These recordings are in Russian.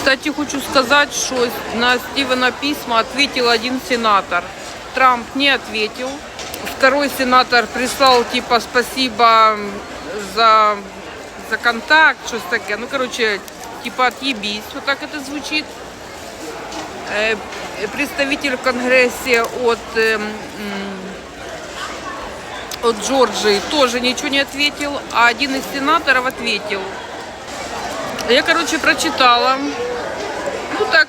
Кстати, хочу сказать, что на Стивена письма ответил один сенатор. Трамп не ответил. Второй сенатор прислал типа спасибо за, за контакт, что-то такое. Ну, короче, типа отъебись, вот так это звучит. Э, Представитель в Конгрессе от, эм, от Джорджии тоже ничего не ответил, а один из сенаторов ответил. Я, короче, прочитала.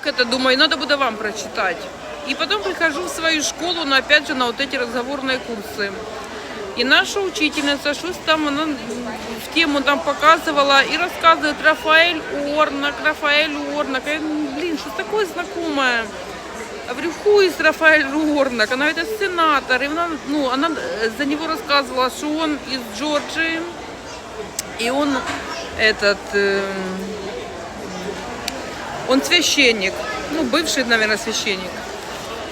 Ну, так это, думаю, надо будет вам прочитать. И потом прихожу в свою школу, но опять же на вот эти разговорные курсы. И наша учительница, что там она в тему там показывала и рассказывает Рафаэль Орнак, Рафаэль Орнак. Я, блин, что такое знакомое? Говорю, хуй из Рафаэль Орнак, она это сенатор, и она, ну, она э, за него рассказывала, что он из Джорджии, и он этот, э, он священник, ну, бывший, наверное, священник.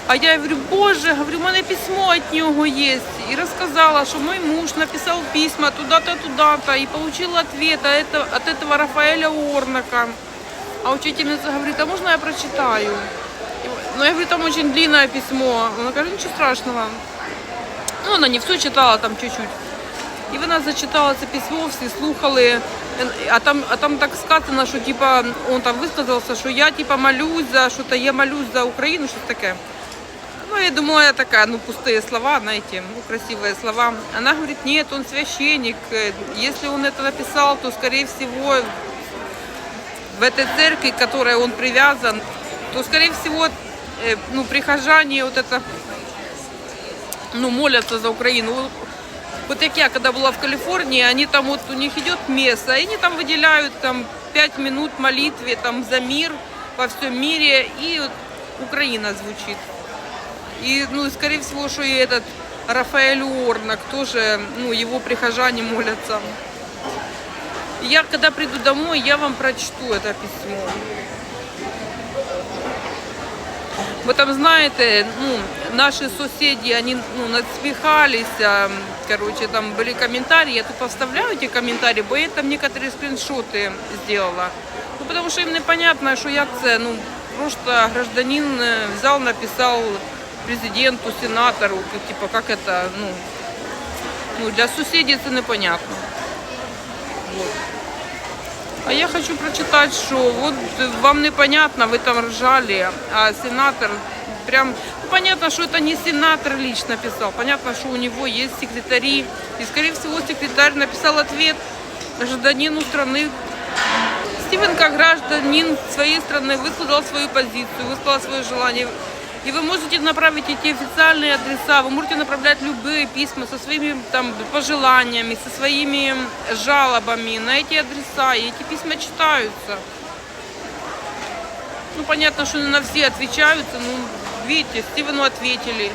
А я говорю, боже, говорю, у мене письмо от нього є. І розказала, що мій муж написав письма туда-то, туда-то, и получил ответ от этого, от этого Рафаэля Орнака. А учительница говорит, а можно я прочитаю? И- Ну, я говорю, там очень длинное письмо. Она говорит, ничего страшного. Ну, вона не все читала, там чуть-чуть. І вона зачитала це письмо, всі слухали. А там, а там так сказано, що типа, он там висказався, що я типа молюсь за що-то, я молюсь за Україну, щось таке. Ну, я думала, я такая, ну, пустые слова, знаете, ну, красивые слова. Она говорит, нет, он священник. Если он это написал, то, скорее всего, в этой церкви, к которой он привязан, то, скорее всего, э, ну, прихожане вот это, ну, молятся за Украину. Вот- как я, когда была в Калифорнии, они там вот, у них идет место, и они там выделяют там 5 минут молитве там за мир во всем мире, и вот Украина звучит. И, ну, скорее всего, что и этот Рафаэль Орнак тоже, ну, его прихожане молятся. Я, когда приду домой, я вам прочту это письмо. Вы там знаете, ну, наши соседи, они ну, надсмехались, а, короче, там были комментарии, я тупо вставляю эти комментарии, бо я там некоторые скриншоты сделала. Ну, потому что им непонятно, что я це, ну, просто гражданин э, взял, написал президенту, сенатору, типа, как это, ну, ну для соседей это непонятно. Вот. А я хочу прочитать, что вот вам непонятно, вы там ржали, а сенатор прям... Ну, понятно, что это не сенатор лично писал, понятно, что у него есть секретари. И, скорее всего, секретарь написал ответ гражданину страны. Стивен, как гражданин своей страны, высказал свою позицию, высказал свое желание. И вы можете направить эти официальные адреса, вы можете направлять любые письма со своими там пожеланиями, со своими жалобами на эти адреса, и эти письма читаются. Ну, понятно, что не на все отвечаются, ну, видите, Стивену ответили.